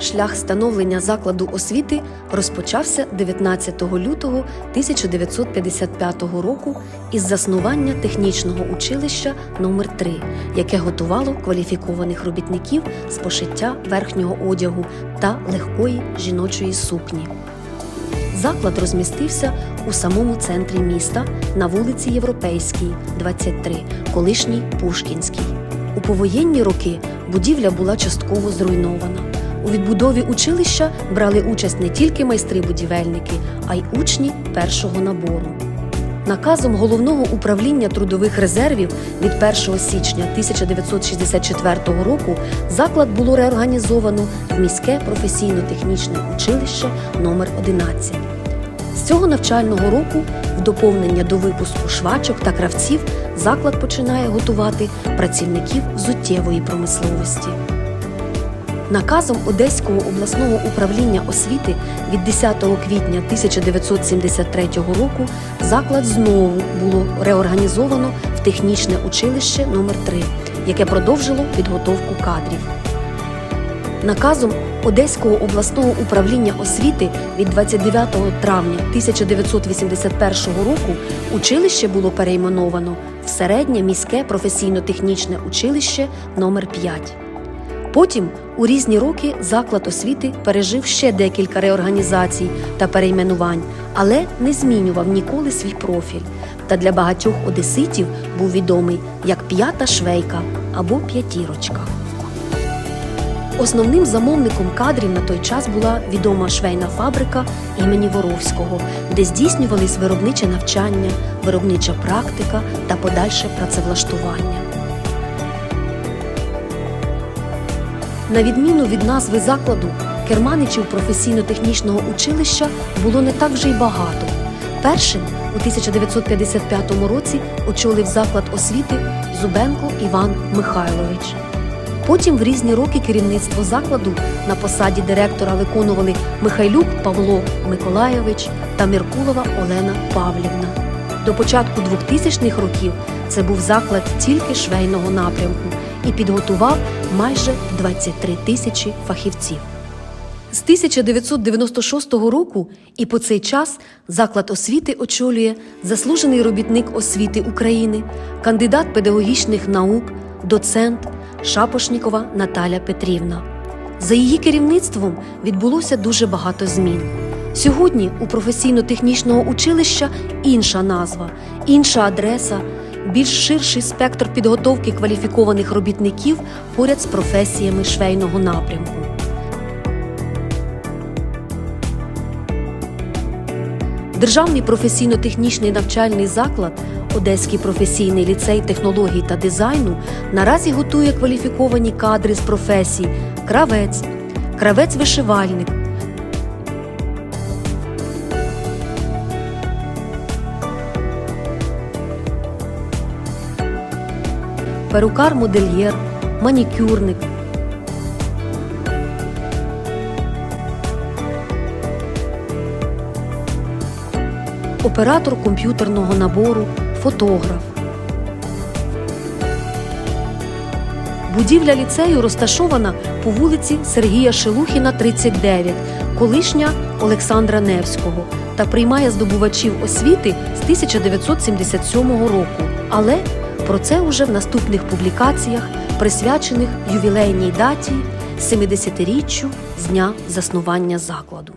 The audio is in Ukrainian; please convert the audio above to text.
Шлях становлення закладу освіти розпочався 19 лютого 1955 року із заснування технічного училища номер 3 яке готувало кваліфікованих робітників з пошиття верхнього одягу та легкої жіночої сукні. Заклад розмістився у самому центрі міста на вулиці Європейській, 23, колишній Пушкінській. У повоєнні роки будівля була частково зруйнована. У відбудові училища брали участь не тільки майстри-будівельники, а й учні першого набору. Наказом головного управління трудових резервів від 1 січня 1964 року заклад було реорганізовано в міське професійно-технічне училище номер 11 З цього навчального року, в доповнення до випуску швачок та кравців, заклад починає готувати працівників взуттєвої промисловості. Наказом Одеського обласного управління освіти від 10 квітня 1973 року заклад знову було реорганізовано в технічне училище номер 3 яке продовжило підготовку кадрів. Наказом Одеського обласного управління освіти від 29 травня 1981 року училище було перейменовано в середнє міське професійно-технічне училище номер 5 Потім у різні роки заклад освіти пережив ще декілька реорганізацій та перейменувань, але не змінював ніколи свій профіль. Та для багатьох одеситів був відомий як п'ята швейка або п'ятірочка. Основним замовником кадрів на той час була відома швейна фабрика імені Воровського, де здійснювались виробниче навчання, виробнича практика та подальше працевлаштування. На відміну від назви закладу, керманичів професійно-технічного училища було не так вже й багато. Першим у 1955 році очолив заклад освіти Зубенко Іван Михайлович. Потім в різні роки керівництво закладу на посаді директора виконували Михайлюк Павло Миколайович та Міркулова Олена Павлівна. До початку 2000-х років це був заклад тільки швейного напрямку і підготував майже 23 тисячі фахівців. З 1996 року і по цей час заклад освіти очолює заслужений робітник освіти України, кандидат педагогічних наук, доцент Шапошнікова Наталя Петрівна. За її керівництвом відбулося дуже багато змін. Сьогодні у професійно-технічного училища інша назва, інша адреса, більш ширший спектр підготовки кваліфікованих робітників поряд з професіями швейного напрямку. Державний професійно-технічний навчальний заклад Одеський професійний ліцей технологій та дизайну наразі готує кваліфіковані кадри з професій кравець, кравець-вишивальник, перукар-модельєр, манікюрник. Оператор комп'ютерного набору, фотограф. Будівля ліцею розташована по вулиці Сергія Шелухіна, 39, колишня Олександра Невського, та приймає здобувачів освіти з 1977 року. Але про це уже в наступних публікаціях, присвячених ювілейній даті 70-річчю з дня заснування закладу.